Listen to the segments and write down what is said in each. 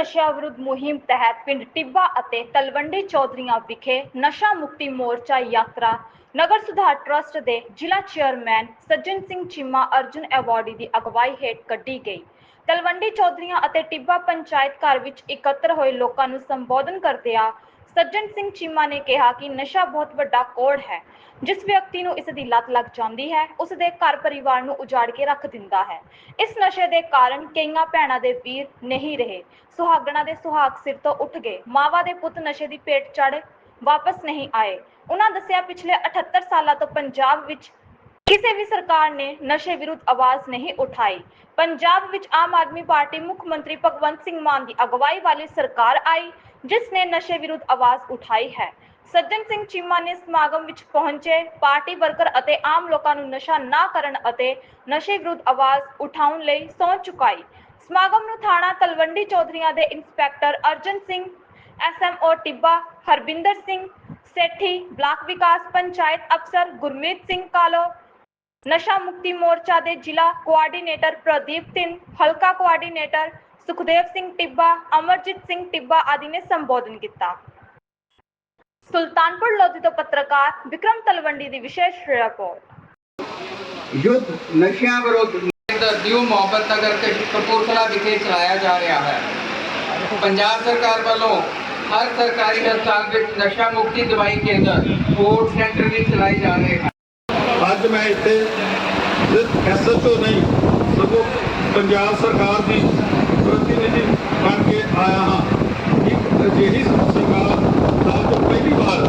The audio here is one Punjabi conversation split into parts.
ਨਸ਼ਿਆਂ ਵਿਰੁੱਧ ਮੁਹਿੰਮ ਤਹਿਤ ਪਿੰਡ ਟਿੱਬਾ ਅਤੇ ਤਲਵੰਡੀ ਚੌਧਰੀਆਂ ਵਿਖੇ ਨਸ਼ਾ ਮੁਕਤੀ ਮੋਰਚਾ ਯਾਤਰਾ, ਨਗਰ ਸੁਧਾਰ ਟਰਸਟ ਦੇ ਜ਼ਿਲ੍ਹਾ ਚੇਅਰਮੈਨ ਸੱਜਣ ਸਿੰਘ ਚੀਮਾ ਅਰਜੁਨ ਐਵਾਰਡੀ ਦੀ ਅਗਵਾਈ ਹੇਠ ਕੱਢੀ ਗਈ। ਤਲਵੰਡੀ ਚੌਧਰੀਆਂ ਅਤੇ ਟਿੱਬਾ ਪੰਚਾਇਤ ਘਰ ਵਿੱਚ ਇਕੱਤਰ ਹੋਏ ਲੋਕਾਂ ਨੂੰ ਸੰਬੋਧਨ ਕਰਦਿਆਂ ਸੱਜਣ ਸਿੰਘ ਚੀਮਾ ਨੇ ਕਿਹਾ ਕਿ ਨਸ਼ਾ ਬਹੁਤ ਵੱਡਾ ਕੋੜ ਹੈ। ਜਿਸ ਵਿਅਕਤੀ ਨੂੰ ਇਸ ਦੀ ਲਤ ਲੱਗ ਜਾਂਦੀ ਹੈ, ਉਸ ਦੇ ਘਰ ਪਰਿਵਾਰ ਨੂੰ ਉਜਾੜ ਕੇ ਰੱਖ ਦਿੰਦਾ ਹੈ। ਇਸ ਨਸ਼ੇ ਦੇ ਕਾਰਨ ਕਈਆਂ ਭੈਣਾਂ ਦੇ ਵੀਰ ਨਹੀਂ ਰਹੇ। ਸੁਹਾਗਣਾ ਦੇ ਸੁਹਾਗ ਸਿਰ ਤੋਂ ਉੱਠ ਗਏ। ਮਾਵਾ ਦੇ ਪੁੱਤ ਨਸ਼ੇ ਦੀ ਪੇਟ ਚੜ ਵਾਪਸ ਨਹੀਂ ਆਏ। ਉਹਨਾਂ ਦੱਸਿਆ, ਪਿਛਲੇ 78 ਸਾਲਾਂ ਤੋਂ ਪੰਜਾਬ ਵਿੱਚ ਕਿਸੇ ਵੀ ਸਰਕਾਰ ਨੇ ਨਸ਼ੇ ਵਿਰੁੱਧ ਆਵਾਜ਼ ਨਹੀਂ ਉਠਾਈ। ਪੰਜਾਬ ਵਿੱਚ ਆਮ ਆਦਮੀ ਪਾਰਟੀ ਮੁੱਖ ਮੰਤਰੀ ਭਗਵੰਤ ਸਿੰਘ ਮਾਨ ਦੀ ਅਗਵਾਈ ਵਾਲੀ ਸਰਕਾਰ ਆਈ। ਜਿਸ ਨੇ ਨਸ਼ੇ ਵਿਰੁੱਧ ਆਵਾਜ਼ ਉਠਾਈ ਹੈ। ਸੱਜਣ ਸਿੰਘ ਚੀਮਾ ਨੇ ਸਮਾਗਮ ਵਿੱਚ ਪਹੁੰਚੇ। ਪਾਰਟੀ ਵਰਕਰ ਅਤੇ ਆਮ ਲੋਕਾਂ ਨੂੰ ਨਸ਼ਾ ਨਾ ਕਰਨ ਅਤੇ ਨਸ਼ੇ ਵਿਰੁੱਧ ਆਵਾਜ਼ ਉਠਾਉਣ ਲਈ ਸਹੁੰ ਚੁਕਾਈ। ਸਮਾਗਮ ਨੂੰ ਥਾਣਾ ਤਲਵੰਡੀ ਚੌਧਰੀਆਂ ਦੇ inspector Arjan Singh SMO Tibba, Harbinder Singh, Sethi, block ਵਿਕਾਸ ਪੰਚਾਇਤ ਅਫਸਰ ਗੁਰਮੀਤ ਸਿੰਘ ਕਾਲੋ, ਨਸ਼ਾ ਮੁਕਤੀ ਮੋਰਚਾ ਦੇ ਜ਼ਿਲ੍ਹਾ ਕੋਆਰਡੀਨੇਟਰ ਪ੍ਰਦੀਪ ਤਿੰਨ, ਹਲਕਾ ਕੋਆਰਡੀਨੇਟਰ ਸੁਖਦੇਵ ਸਿੰਘ ਟਿੱਬਾ ਅਮਰਜੀਤ ਸਿੰਘ ਟਿੱਬਾ ਆਦਿ ਨੇ ਸੰਬੋਧਨ ਕੀਤਾ ਸੁਲਤਾਨਪੁਰ ਲੋਧੀ ਤੋਂ ਪੱਤਰਕਾਰ ਵਿਕਰਮ ਤਲਵੰਡੀ ਦੀ ਵਿਸ਼ੇਸ਼ ਰਿਪੋਰਟ ਯੁੱਧ ਨਸ਼ਿਆਂ ਵਿਰੁੱਧ ਦਾ ਦਿਓ ਮੁਹੱਬਤ ਨਗਰ ਤੇ ਕਪੂਰਥਲਾ ਵਿਖੇ ਚਲਾਇਆ ਜਾ ਰਿਹਾ ਹੈ ਪੰਜਾਬ ਸਰਕਾਰ ਵੱਲੋਂ ਹਰ ਸਰਕਾਰੀ ਹਸਪਤਾਲ ਵਿੱਚ ਨਸ਼ਾ ਮੁਕਤੀ ਦਵਾਈ ਕੇਂਦਰ ਕੋਡ ਸੈਂਟਰ ਵੀ ਚਲਾਏ ਜਾ ਰਹੇ ਹਨ ਅੱਜ ਮੈਂ ਇੱਥੇ ਸਿਰਫ ਐਸਐਚਓ ਨਹੀਂ ਸਗੋਂ ਪੰਜਾਬ ਸਰਕਾਰ ਦੀ ਪ੍ਰਤੀਨਿਧੀ ਬਣ ਕੇ ਆਇਆ ਹਾਂ। ਇੱਕ ਅਜਿਹੀ ਸਰਕਾਰ ਦਾ ਜੋ ਪਹਿਲੀ ਵਾਰ।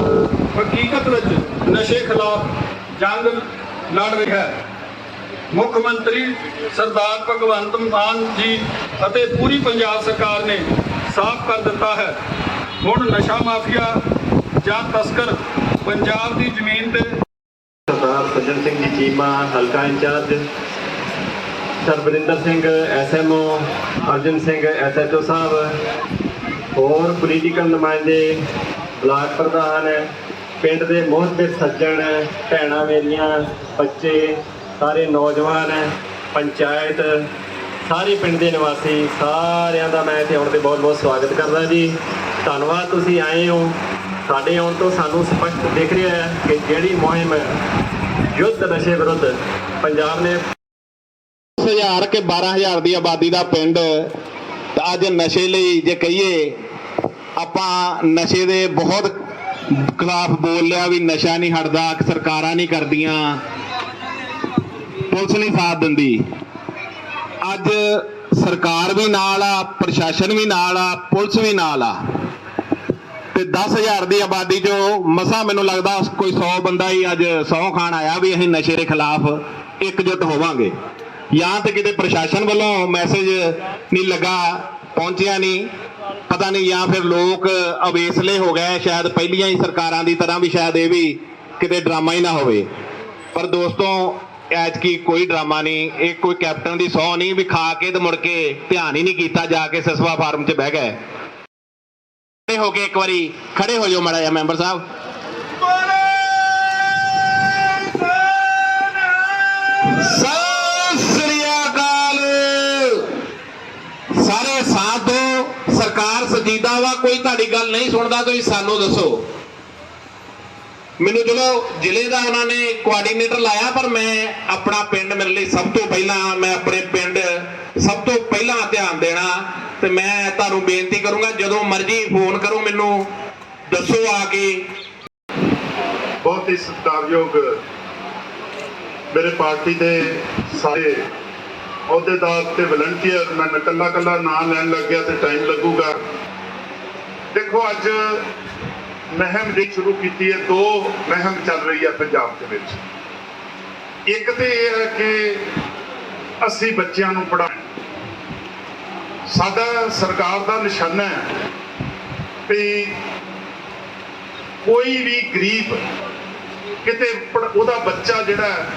ਹਕੀਕਤ ਵਿੱਚ ਨਸ਼ੇ ਖਿਲਾਫ ਜੰਗ ਲੜ ਰਿਹਾ ਹੈ। ਮੁੱਖ ਮੰਤਰੀ ਸਰਦਾਰ ਭਗਵੰਤ ਮਾਨ ਜੀ ਅਤੇ ਪੂਰੀ ਪੰਜਾਬ ਸਰਕਾਰ ਨੇ ਸਾਫ਼ ਕਰ ਦਿੱਤਾ ਹੈ। ਹੁਣ ਨਸ਼ਾ ਮਾਫੀਆ ਜਾਂ ਤਸਕਰ ਪੰਜਾਬ ਦੀ ਜ਼ਮੀਨ ਤੇ ਸਰਦਾਰ ਸੱਜਣ ਸਿੰਘ ਜੀ, ਚੀਮਾ, ਹਲਕਾ incharge Sarbrinder Singh SMO Arjan Singh SHO ਸਾਹਿਬ, ਹੋਰ ਪੋਲੀਟੀਕਲ ਨੁਮਾਇੰਦੇ, ਬਲਾਕ ਪ੍ਰਧਾਨ ਪਿੰਡ ਦੇ ਮੋਹਤਰ ਸੱਜਣ ਭੈਣਾਂ ਮੇਰੀਆਂ, ਬੱਚੇ, ਸਾਰੇ ਨੌਜਵਾਨ ਪੰਚਾਇਤ, ਸਾਰੇ ਪਿੰਡ ਦੇ ਨਿਵਾਸੀ, ਸਾਰਿਆਂ ਦਾ ਮੈਂ ਇੱਥੇ ਆਉਣ ਤੇ ਬਹੁਤ ਬਹੁਤ ਸਵਾਗਤ ਕਰਦਾ ਜੀ। ਧੰਨਵਾਦ ਤੁਸੀਂ ਆਏ ਹੋ। ਸਾਡੇ ਆਉਣ ਤੋਂ ਸਾਨੂੰ ਸਪਸ਼ਟ ਦਿਖ ਰਿਹਾ ਹੈ ਕਿ ਜਿਹੜੀ ਮੁਹਿੰਮ ਯੁੱਧ ਨਸ਼ੇ ਵਿਰੁੱਧ ਪੰਜਾਬ ਨੇ 10000 ਕੇ 12000 ਦੀ ਆਬਾਦੀ ਦਾ ਪਿੰਡ, ਤਾਂ ਅੱਜ ਨਸ਼ੇ ਲਈ ਜੇ ਕਹੀਏ, ਆਪਾਂ ਨਸ਼ੇ ਦੇ ਬਹੁਤ ਖਿਲਾਫ ਬੋਲ ਲਿਆ ਵੀ ਨਸ਼ਾ ਨਹੀਂ ਹਟਦਾ, ਸਰਕਾਰਾਂ ਨਹੀਂ ਕਰਦੀਆਂ, ਪੁਲਿਸ ਨਹੀਂ ਸਾਥ ਦਿੰਦੀ। ਅੱਜ ਸਰਕਾਰ ਵੀ ਨਾਲ ਆ, ਪ੍ਰਸ਼ਾਸਨ ਵੀ ਨਾਲ ਆ, ਪੁਲਿਸ ਵੀ ਨਾਲ ਆ। ਤੇ 10000 ਦੀ ਆਬਾਦੀ ਜੋ ਮਸਾ ਮੈਨੂੰ ਲੱਗਦਾ ਕੋਈ 100 ਬੰਦਾ ਹੀ ਅੱਜ ਸਹੁੰ ਖਾਣ ਆਇਆ ਵੀ ਅਸੀਂ ਨਸ਼ੇ ਦੇ ਖਿਲਾਫ ਇਕਜੁੱਟ ਹੋਵਾਂਗੇ। ਜਾਂ ਤੇ ਕਿਤੇ ਪ੍ਰਸ਼ਾਸਨ ਵੱਲੋਂ ਮੈਸੇਜ ਨਹੀਂ ਲੱਗਾ ਪਹੁੰਚਿਆ ਨਹੀਂ। ਪਤਾ ਨਹੀਂ ਜਾਂ ਫਿਰ ਲੋਕ ਅਵੇਸਲੇ ਹੋ ਗਏ ਸ਼ਾਇਦ ਪਹਿਲੀਆਂ ਹੀ ਸਰਕਾਰਾਂ ਦੀ ਤਰ੍ਹਾਂ ਵੀ ਸ਼ਾਇਦ ਇਹ ਵੀ ਕਿਤੇ ਡਰਾਮਾ ਹੀ ਨਾ ਹੋਵੇ। ਪਰ ਦੋਸਤੋ ਐਜ ਕੀ ਕੋਈ ਡਰਾਮਾ ਨਹੀਂ ਇਹ ਕੋਈ ਕੈਪਟਨ ਦੀ ਸੌ ਨਹੀਂ ਵੀ ਖਾ ਕੇ ਤੇ ਮੁੜ ਕੇ ਧਿਆਨ ਹੀ ਨਹੀਂ ਕੀਤਾ ਜਾ ਕੇ ਸਸਵਾ ਫਾਰਮ 'ਚ ਬਹਿ ਗਏ। ਖੜੇ ਹੋ ਕੇ ਇੱਕ ਵਾਰੀ ਖੜੇ ਹੋ ਜਾਓ ਮਾੜਾ ਜਿਹਾ ਮੈਂਬਰ ਸਾਹਿਬ। ਸਤਿ ਸਜੀਦਾ ਕੋਈ ਤੁਹਾਡੀ ਗੱਲ ਨਹੀਂ ਸੁਣਦਾ, ਤੁਸੀਂ ਸਾਨੂੰ ਦੱਸੋ। ਮੈਨੂੰ ਚਲੋ ਜ਼ਿਲ੍ਹੇ ਦਾ ਉਹਨਾਂ ਨੇ ਕੋਆਰਡੀਨੇਟਰ ਲਾਇਆ, ਪਰ ਮੈਂ ਆਪਣਾ ਪਿੰਡ ਮੇਰੇ ਲਈ ਸਭ ਤੋਂ ਪਹਿਲਾਂ, ਮੈਂ ਆਪਣੇ ਪਿੰਡ ਸਭ ਤੋਂ ਪਹਿਲਾਂ ਧਿਆਨ ਦੇਣਾ ਤੇ ਮੈਂ ਤੁਹਾਨੂੰ ਬੇਨਤੀ ਕਰੂੰਗਾ, ਜਦੋਂ ਮਰਜ਼ੀ ਫੋਨ ਕਰੋ ਮੈਨੂੰ, ਦੱਸੋ ਆ ਕੇ। ਬਹੁਤ ਹੀ ਸਤਿਕਾਰਯੋਗ ਮੇਰੇ ਪਾਰਟੀ ਦੇ ਸਾਰੇ ਅਹੁਦੇਦਾਰ ਤੇ ਵਲੰਟੀਅਰ ਮੈਂ ਇਕੱਲਾ ਇਕੱਲਾ ਨਾਂ ਲੈਣ ਲੱਗਿਆ ਤੇ ਟਾਈਮ ਲੱਗੂਗਾ। ਦੇਖੋ ਅੱਜ ਮਹਿਮ ਜਿਹੜੀ ਸ਼ੁਰੂ ਕੀਤੀ ਹੈ, ਦੋ ਮਹਿਮ ਚੱਲ ਰਹੀ ਹੈ ਪੰਜਾਬ ਦੇ ਵਿੱਚ। ਇੱਕ ਤੇ ਇਹ ਹੈ ਕਿ ਅਸੀਂ ਬੱਚਿਆਂ ਨੂੰ ਪੜ੍ਹਾਉਣਾ ਸਾਡਾ ਸਰਕਾਰ ਦਾ ਨਿਸ਼ਾਨਾ ਹੈ ਵੀ ਕੋਈ ਵੀ ਗਰੀਬ ਕਿਤੇ ਪੜ੍ਹ- ਉਹਦਾ ਬੱਚਾ ਜਿਹੜਾ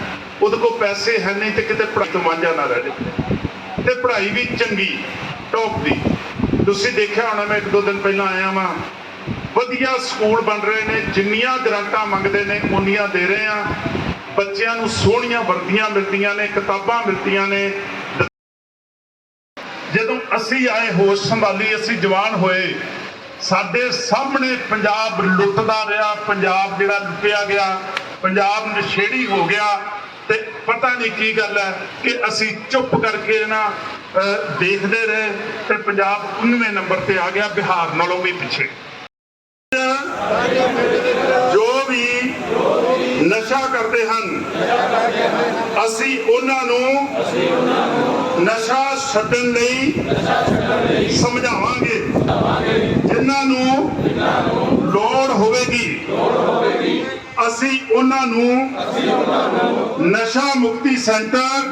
ਉਹਦੇ ਕੋਲ ਪੈਸੇ ਹੈ ਨਹੀਂ ਤੇ ਕਿਤੇ ਪੜ੍ਹਾਈ ਤੋਂ ਵਾਂਝਾ ਨਾ ਰਹਿ ਜਾਵੇ। ਤੇ ਪੜ੍ਹਾਈ ਵੀ ਚੰਗੀ ਟੌਪ ਦੀ। ਤੁਸੀਂ ਦੇਖਿਆ ਹੋਣਾ, ਮੈਂ ਇੱਕ ਦੋ ਦਿਨ ਪਹਿਲਾਂ ਆਇਆ ਵਾਂ। ਵਧੀਆ ਸਕੂਲ ਬਣ ਰਹੇ ਨੇ, ਜਿੰਨੀਆਂ ਗ੍ਰਾਂਟਾਂ ਮੰਗਦੇ ਨੇ ਉਨੀਆਂ ਦੇ ਰਹੇ ਆ। ਬੱਚਿਆਂ ਨੂੰ ਸੋਹਣੀਆਂ ਵਰਦੀਆਂ ਮਿਲਦੀਆਂ ਨੇ, ਕਿਤਾਬਾਂ ਮਿਲਦੀਆਂ ਨੇ। ਜਦੋਂ ਅਸੀਂ ਆਏ ਹੋਸ਼ ਸੰਭਾਲੀ, ਅਸੀਂ ਜਵਾਨ ਹੋਏ। ਸਾਡੇ ਸਾਹਮਣੇ ਪੰਜਾਬ ਲੁੱਟਦਾ ਰਿਹਾ, ਪੰਜਾਬ ਜਿਹੜਾ ਲੁੱਟਿਆ ਗਿਆ, ਪੰਜਾਬ ਨਸ਼ੇੜੀ ਹੋ ਗਿਆ। ਤੇ ਪਤਾ ਨਹੀਂ ਕੀ ਗੱਲ ਹੈ ਕਿ ਅਸੀਂ ਚੁੱਪ ਕਰਕੇ ਨਾ ਦੇਖਦੇ ਰਹੇ ਤੇ ਪੰਜਾਬ 19ਵੇਂ ਨੰਬਰ ਤੇ ਆ ਗਿਆ, ਬਿਹਾਰ ਨਾਲੋਂ ਵੀ ਪਿੱਛੇ। ਜੋ ਵੀ ਨਸ਼ਾ ਕਰਦੇ ਹਨ, ਅਸੀਂ ਉਹਨਾਂ ਨੂੰ ਨਸ਼ਾ ਛੱਡਣ ਲਈ ਸਮਝਾਵਾਂਗੇ। ਜਿਨ੍ਹਾਂ ਨੂੰ ਲੋੜ ਹੋਵੇਗੀ ਅਸੀਂ ਉਹਨਾਂ ਨੂੰ ਨਸ਼ਾ ਮੁਕਤੀ ਸੈਂਟਰ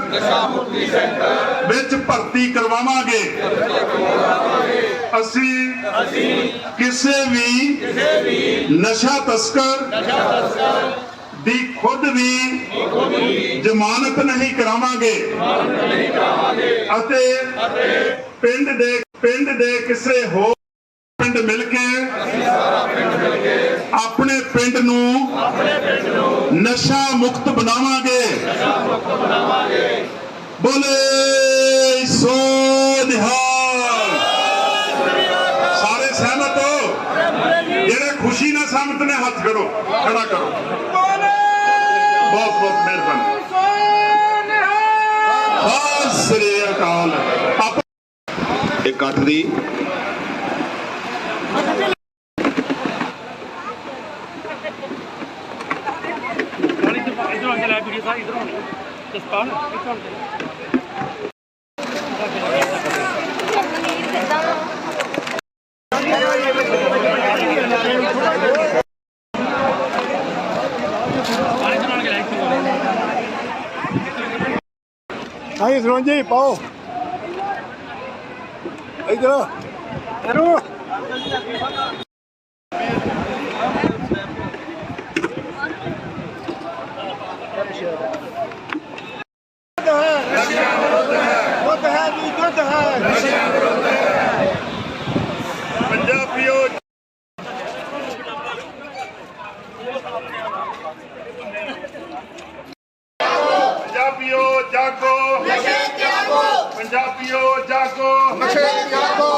ਵਿੱਚ ਭਰਤੀ ਕਰਵਾਵਾਂਗੇ। ਅਸੀਂ ਕਿਸੇ ਵੀ ਨਸ਼ਾ ਤਸਕਰ ਦੀ ਖੁਦ ਵੀ ਜ਼ਮਾਨਤ ਨਹੀਂ ਕਰਾਵਾਂਗੇ। ਅਤੇ ਪਿੰਡ ਦੇ ਪਿੰਡ ਦੇ ਕਿਸੇ ਹੋਰ ਪਿੰਡ ਮਿਲ ਕੇ ਆਪਣੇ ਪਿੰਡ ਨੂੰ ਨਸ਼ਾ ਮੁਕਤ ਬਣਾਵਾਂਗੇ। ਬੋਲੇ ਸੋ ਨਿਹਾਲ। ਸਾਰੇ ਸਹਿਮਤ ਹੋ? ਜਿਹੜੇ ਖੁਸ਼ੀ ਨਾਲ ਸਹਿਮਤ ਨੇ ਹੱਥ ਕਰੋ, ਖੜਾ ਕਰੋ। ਬਹੁਤ ਬਹੁਤ ਮਿਹਰਬਾਨੀ। ਸਤਿ ਸ੍ਰੀ ਅਕਾਲ। ਆਪ ਇਕੱਠ ਦੀ ਇਧਰੋਂ ਅੱਗੇ ਲੈ ਵੀਡੀਓ ਸਾਰੀ ਇਧਰੋਂ ਜਸਪਾਲ ਇਧਰੋਂ ਪਾਓ। ਇਧਰ ਇਹਨੂੰ ਦੁੱਧ ਹੈ ਜੀ ਦੁੱਧ ਹੈ ਪੰਜਾਬੀਓ ਪੰਜਾਬੀਓ ਜਾਗੋ ਨਸ਼ੇ ਤਿਆਗੋ ਪੰਜਾਬੀਓ ਜਾਗੋ ਨਸ਼ੇ ਤਿਆਗੋ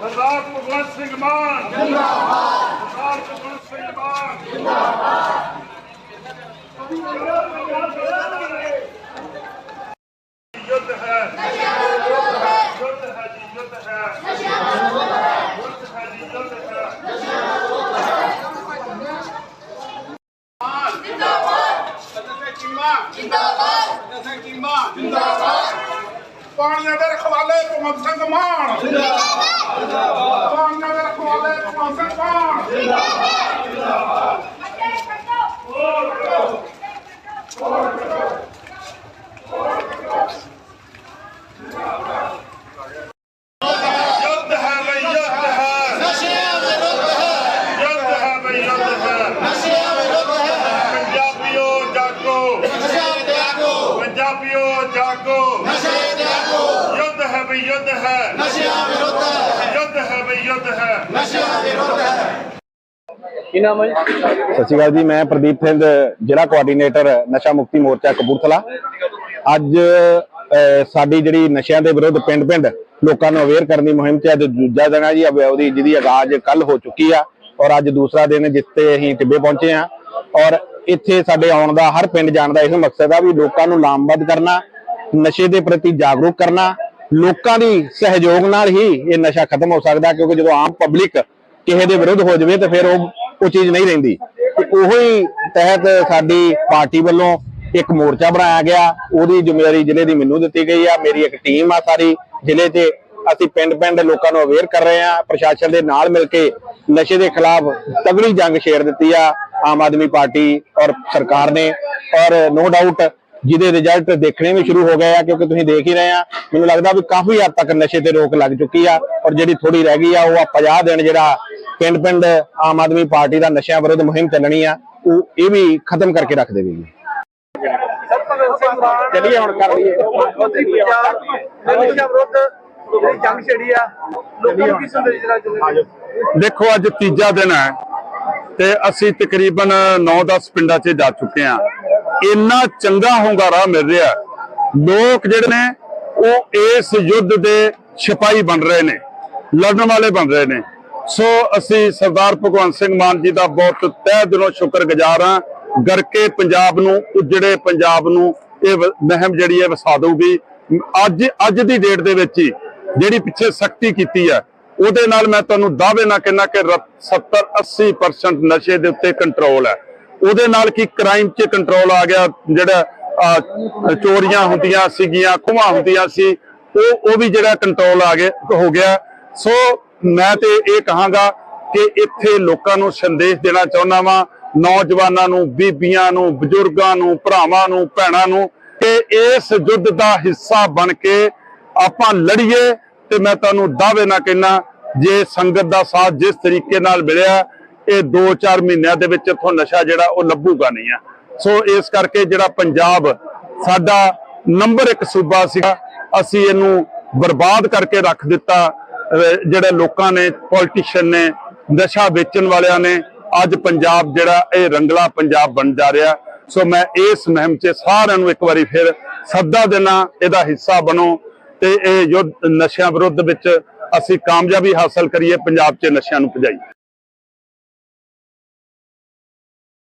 ਸਰਦਾਰ ਭਗਵੰਤ ਸਿੰਘ ਮਾਨ। ਜਿੰਦਾਬਾਦ ਸਰਦਾਰ ਭਗਵੰਤ ਸਿੰਘ ਮਾਨ। ਯੁੱਧ ਹੈ। ਯੁੱਧ ਹੈ ਜੀ ਯੁੱਧ ਹੈ। ਯੁੱਧ ਹੈ ਜੀ ਯੁੱਧ ਹੈ। ਪਾਣੀਆਂ ਦੇ ਰਖਵਾਲੇ ਭਗਵੰਤ ਸਿੰਘ ਮਾਨ ਜਿੰਦਾਬਾਦ। ਪਾਣੀਆਂ ਦੇ ਰਖਵਾਲੇ ਭਗਵੰਤ ਸਿੰਘ ਮਾਨ ਯੁੱਧ ਹੈ ਬਈ ਯੁੱਧ ਹੈ ਨਸ਼ਿਆਂ ਵਿਰੁੱਧ ਹੈ ਯੁੱਧ ਹੈ ਬਈ ਯੁੱਧ ਹੈ ਨਸ਼ਿਆਂ ਵਿਰੁੱਧ ਹੈ ਪੰਜਾਬੀਓ ਜਾਗੋ ਨਸ਼ਾ ਤਿਆਗੋ ਪੰਜਾਬੀਓ ਜਾਗੋ ਨਸ਼ੇ ਤਿਆਗੋ ਯੁੱਧ ਹੈ ਬਈ ਯੁੱਧ ਹੈ। ਨਸ਼ਿਆਂ ਵਿਰੁੱਧ ਹੈ। ਯੁੱਧ ਹੈ ਬਈ ਯੁੱਧ ਹੈ। ਸਤਿ ਸ਼੍ਰੀ ਅਕਾਲ ਜੀ ਮੈਂ ਪ੍ਰਦੀਪ ਸਿੰਘ ਜ਼ਿਲ੍ਹਾ ਕੋਆਰਡੀਨੇਟਰ ਨਸ਼ਾ ਮੁਕਤੀ ਮੋਰਚਾ ਕਪੂਰਥਲਾ। ਅੱਜ ਸਾਡੀ ਜਿਹੜੀ ਨਸ਼ਿਆਂ ਦੇ ਵਿਰੁੱਧ ਪਿੰਡ-ਪਿੰਡ ਲੋਕਾਂ ਨੂੰ ਅਵੇਅਰ ਕਰਨ ਦੀ ਮੁਹਿੰਮ ਤੇ ਅੱਜ ਦੂਜਾ ਦਿਨ ਹੈ ਜੀ ਉਹਦੀ ਜਿਹਦੀ ਆਗਾਜ਼ ਕੱਲ ਹੋ ਚੁੱਕੀ ਆ ਔਰ ਅੱਜ ਦੂਸਰਾ ਦਿਨ ਜਿਸ ਤੇ ਅਸੀਂ ਟਿੱਬੇ ਪਹੁੰਚੇ ਆ ਔਰ ਇੱਥੇ ਸਾਡੇ ਆਉਣ ਦਾ ਹਰ ਪਿੰਡ ਜਾਣ ਦਾ ਇਹ ਮਕਸਦ ਆ ਵੀ ਲੋਕਾਂ ਨੂੰ ਲਾਮਬੱਧ ਕਰਨਾ ਨਸ਼ੇ ਦੇ ਪ੍ਰਤੀ ਜਾਗਰੂਕ ਕਰਨਾ ਲੋਕਾਂ ਦੀ ਸਹਿਯੋਗ ਨਾਲ ਹੀ ਇਹ ਨਸ਼ਾ ਖਤਮ ਹੋ ਸਕਦਾ ਕਿਉਂਕਿ ਜਦੋਂ ਆਮ ਪਬਲਿਕ ਕਿਸੇ ਦੇ ਵਿਰੁੱਧ ਹੋ ਜਾਵੇ ਤਾਂ ਫਿਰ ਉਹ ਉਹ ਚੀਜ਼ ਨਹੀਂ ਰਹਿੰਦੀ। ਤੇ ਉਹੋ ਹੀ ਤਹਿਤ ਸਾਡੀ ਪਾਰਟੀ ਵੱਲੋਂ ਇੱਕ ਮੋਰਚਾ ਬਣਾਇਆ ਗਿਆ। ਉਹਦੀ ਜ਼ਿੰਮੇਵਾਰੀ ਜ਼ਿਲ੍ਹੇ ਦੀ ਮੈਨੂੰ ਦਿੱਤੀ ਗਈ ਆ। ਮੇਰੀ ਇੱਕ ਟੀਮ ਆ ਸਾਰੀ ਜ਼ਿਲ੍ਹੇ 'ਚ ਅਸੀਂ ਪਿੰਡ-ਪਿੰਡ ਲੋਕਾਂ ਨੂੰ ਅਵੇਅਰ ਕਰ ਰਹੇ ਆ ਪ੍ਰਸ਼ਾਸਨ ਦੇ ਨਾਲ ਮਿਲ ਕੇ ਨਸ਼ੇ ਦੇ ਖਿਲਾਫ ਤਗੜੀ ਜੰਗ ਛੇੜ ਦਿੱਤੀ ਆ ਆਮ ਆਦਮੀ ਪਾਰਟੀ ਔਰ ਸਰਕਾਰ ਨੇ। ਔਰ ਨੋ ਡਾਊਟ ਜਿਹਦੇ ਰਿਜ਼ਲਟ ਦੇਖਣੇ ਵੀ ਸ਼ੁਰੂ ਹੋ ਗਏ ਆ, ਕਿਉਂਕਿ ਤੁਸੀਂ ਦੇਖ ਹੀ ਰਹੇ ਆ। ਮੈਨੂੰ ਲੱਗਦਾ ਵੀ ਕਾਫੀ ਹੱਦ ਤੱਕ ਨਸ਼ੇ ਤੇ ਰੋਕ ਲੱਗ ਚੁੱਕੀ ਆ, ਔਰ ਜਿਹੜੀ ਥੋੜੀ ਰਹਿ ਗਈ ਆ, ਉਹ ਆ 50 ਦਿਨ ਜਿਹੜਾ ਪਿੰਡ ਪਿੰਡ ਆਮ ਆਦਮੀ ਪਾਰਟੀ ਦਾ ਨਸ਼ਿਆਂ ਵਿਰੁੱਧ ਮੁਹਿੰਮ ਚੱਲਣੀ ਆ, ਉਹ ਇਹ ਵੀ ਖਤਮ ਕਰਕੇ ਰੱਖ ਦੇਵੇਗੀ। ਚਲਿਏ ਹੁਣ, ਕਰ ਲਈਏ। ਨਸ਼ਾ ਵਿਰੁੱਧ ਜਿਹੜੀ ਜੰਗ ਛੜੀ ਆ ਲੋਕਾਂ ਨੂੰ ਕੀ ਸੰਦੇਸ਼ ਦੇਣਾ ਦੇਖੋ, ਅੱਜ ਤੀਜਾ ਦਿਨ ਹੈ ਤੇ ਅਸੀਂ ਤਕਰੀਬਨ 9-10 ਪਿੰਡਾਂ 'ਚ ਜਾ ਚੁੱਕੇ ਹਾਂ। ਇੰਨਾ ਚੰਗਾ ਹੁੰਗਾਰਾ ਮਿਲ ਰਿਹਾ। ਲੋਕ ਜਿਹੜੇ ਨੇ, ਉਹ ਇਸ ਯੁੱਧ ਦੇ ਸਿਪਾਹੀ ਬਣ ਰਹੇ ਨੇ, ਲੜਨ ਵਾਲੇ ਬਣ ਰਹੇ ਨੇ। ਸੋ ਅਸੀਂ ਸਰਦਾਰ ਭਗਵੰਤ ਸਿੰਘ ਮਾਨ ਜੀ ਦਾ ਬਹੁਤ ਤਹਿ ਦਿਲੋਂ ਸ਼ੁਕਰਗੁਜ਼ਾਰ ਹਾਂ। ਗਰਕੇ ਪੰਜਾਬ ਨੂੰ, ਉਜੜੇ ਪੰਜਾਬ ਨੂੰ ਇਹ ਵ- ਜਿਹੜੀ ਹੈ, ਵਸਾ ਦਊਗੀ। ਅੱਜ ਅੱਜ ਦੀ ਡੇਟ ਦੇ ਵਿੱਚ ਹੀ ਜਿਹੜੀ ਪਿੱਛੇ ਸਖਤੀ ਕੀਤੀ ਹੈ, ਉਹਦੇ ਨਾਲ ਮੈਂ ਤੁਹਾਨੂੰ ਦਾਅਵੇ ਨਾਲ ਕਹਿੰਦਾ ਕਿ 70 80% ਨਸ਼ੇ ਦੇ ਉੱਤੇ ਕੰਟਰੋਲ ਹੈ। ਉਹਦੇ ਨਾਲ ਕੀ ਕ੍ਰਾਈਮ 'ਚ ਕੰਟਰੋਲ ਆ ਗਿਆ, ਜਿਹੜਾ ਚੋਰੀਆਂ ਹੁੰਦੀਆਂ ਸੀਗੀਆਂ ਖੁਮਾ ਹੁੰਦੀਆਂ ਸੀ, ਉਹ ਉਹ ਵੀ ਜਿਹੜਾ ਕੰਟਰੋਲ ਆ ਗਿਆ ਹੋ ਗਿਆ। ਸੋ ਮੈਂ ਤੇ ਇਹ ਕਹਾਂਗਾ ਕਿ ਇੱਥੇ ਲੋਕਾਂ ਨੂੰ ਸੰਦੇਸ਼ ਦੇਣਾ ਚਾਹੁੰਦਾ ਵਾਂ, ਨੌਜਵਾਨਾਂ ਨੂੰ, ਬੀਬੀਆਂ ਨੂੰ, ਬਜ਼ੁਰਗਾਂ ਨੂੰ, ਭਰਾਵਾਂ ਨੂੰ, ਭੈਣਾਂ ਨੂੰ, ਕਿ ਇਸ ਯੁੱਧ ਦਾ ਹਿੱਸਾ ਬਣ ਕੇ ਆਪਾਂ ਲੜੀਏ। ਤੇ ਮੈਂ ਤੁਹਾਨੂੰ ਦਾਅਵੇ ਨਾਲ ਕਹਿਣਾ ਜੇ ਸੰਗਤ ਦਾ ਸਾਥ ਜਿਸ ਤਰੀਕੇ ਨਾਲ ਮਿਲਿਆ ਇਹ 2-4 ਮਹੀਨਿਆਂ ਦੇ ਵਿੱਚ ਇੱਥੋਂ ਨਸ਼ਾ ਜਿਹੜਾ ਉਹ ਲੱਭੂਗਾ ਨਹੀਂ ਆ। ਸੋ ਇਸ ਕਰਕੇ ਜਿਹੜਾ ਪੰਜਾਬ ਸਾਡਾ ਨੰਬਰ 1 ਸੂਬਾ ਸੀਗਾ, ਅਸੀਂ ਇਹਨੂੰ ਬਰਬਾਦ ਕਰਕੇ ਰੱਖ ਦਿੱਤਾ। ਜਿਹੜੇ ਲੋਕਾਂ ਨੇ ਪੋਲੀਟੀਸ਼ੀਅਨ ਨੇ, ਨਸ਼ਾ ਵੇਚਣ ਵਾਲਿਆਂ ਨੇ, ਅੱਜ ਪੰਜਾਬ ਜਿਹੜਾ ਇਹ ਰੰਗਲਾ ਪੰਜਾਬ ਬਣ ਜਾ ਰਿਹਾ। ਸੋ ਮੈਂ ਇਸ ਮੁਹਿੰਮ 'ਚ ਸਾਰਿਆਂ ਨੂੰ ਇੱਕ ਵਾਰੀ ਫਿਰ ਸੱਦਾ ਦੇਣਾ ਇਹਦਾ ਹਿੱਸਾ ਬਣੋ ਤੇ ਇਹ ਯੁੱਧ ਨਸ਼ਿਆਂ ਵਿਰੁੱਧ ਵਿੱਚ ਅਸੀਂ ਕਾਮਯਾਬੀ ਹਾਸਲ ਕਰੀਏ, ਪੰਜਾਬ 'ਚ ਨਸ਼ਿਆਂ ਨੂੰ ਭਜਾਈਏ।